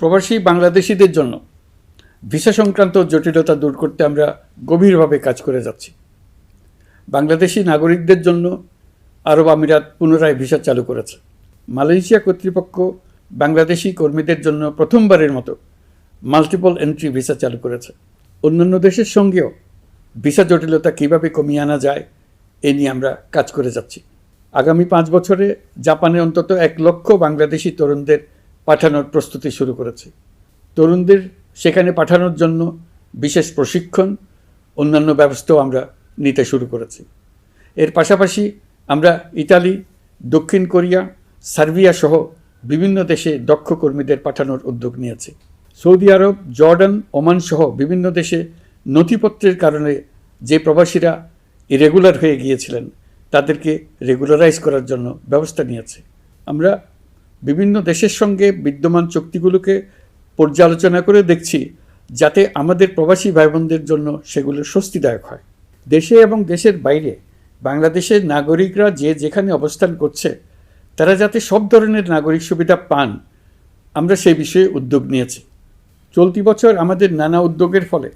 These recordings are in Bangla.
প্রবাসী বাংলাদেশিদের জন্য ভিসা সংক্রান্ত জটিলতা দূর করতে আমরা গভীরভাবে কাজ করে যাচ্ছি। বাংলাদেশি নাগরিকদের জন্য আরব আমিরাত পুনরায় ভিসা চালু করেছে। মালয়েশিয়া কর্তৃপক্ষ বাংলাদেশি কর্মীদের জন্য প্রথমবারের মতো মাল্টিপল এন্ট্রি ভিসা চালু করেছে। অন্যান্য দেশের সঙ্গেও ভিসা জটিলতা কীভাবে কমিয়ে আনা যায়, এ নিয়ে আমরা কাজ করে যাচ্ছি। আগামী পাঁচ বছরে জাপানে অন্তত এক লক্ষ বাংলাদেশি তরুণদের পাঠানোর প্রস্তুতি শুরু করেছে। তরুণদের সেখানে পাঠানোর জন্য বিশেষ প্রশিক্ষণ, অন্যান্য ব্যবস্থাও আমরা নিতে শুরু করেছি। এর পাশাপাশি আমরা ইতালি, দক্ষিণ কোরিয়া, সার্বিয়া সহ বিভিন্ন দেশে দক্ষ কর্মীদের পাঠানোর উদ্যোগ নিয়েছি। সৌদি আরব, জর্ডান, ওমান সহ বিভিন্ন দেশে নথিপত্রের কারণে যে প্রবাসীরা ইরেগুলার হয়ে গিয়েছিলেন, তাদেরকে রেগুলারাইজ করার জন্য ব্যবস্থা নিয়েছে। আমরা বিভিন্ন দেশের সঙ্গে বিদ্যমান চুক্তিগুলোকে পর্যালোচনা করে দেখছি যাতে আমাদের প্রবাসী ভাই বোনদের জন্য সেগুলো স্বস্তিদায়ক হয়। দেশে এবং দেশের বাইরে বাংলাদেশের নাগরিকরা যে যেখানে অবস্থান করছে, তারা যাতে সব ধরনের নাগরিক সুবিধা পান, আমরা সেই বিষয়ে উদ্যোগ নিয়েছি। চলতি বছর আমাদের নানা উদ্যোগের ফলে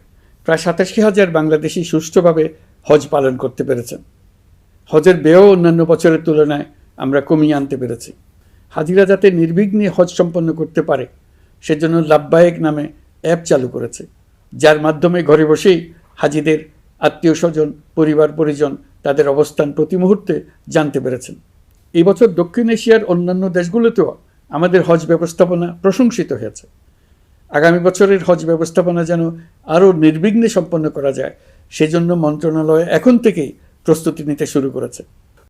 প্রায় সাতাশি হাজার বাংলাদেশি সুষ্ঠুভাবে হজ পালন করতে পেরেছেন। হজের ব্যয়ও অন্যান্য বছরের তুলনায় আমরা কমিয়ে আনতে পেরেছি। হাজিরা যাতে নির্বিঘ্নে হজ সম্পন্ন করতে পারে, সেজন্য লাভবায়ক নামে অ্যাপ চালু করেছে, যার মাধ্যমে ঘরে বসেই হাজিদের আত্মীয় স্বজন পরিবার পরিজন তাদের অবস্থান প্রতি মুহূর্তে জানতে পেরেছেন। এই বছর দক্ষিণ এশিয়ার অন্যান্য দেশগুলোতেও আমাদের হজ ব্যবস্থাপনা প্রশংসিত হয়েছে। আগামী বছরের হজ ব্যবস্থাপনা যেন আরও নির্বিঘ্নে সম্পন্ন করা যায়, সেজন্য মন্ত্রণালয় এখন থেকেই প্রস্তুতি নিতে শুরু করেছে।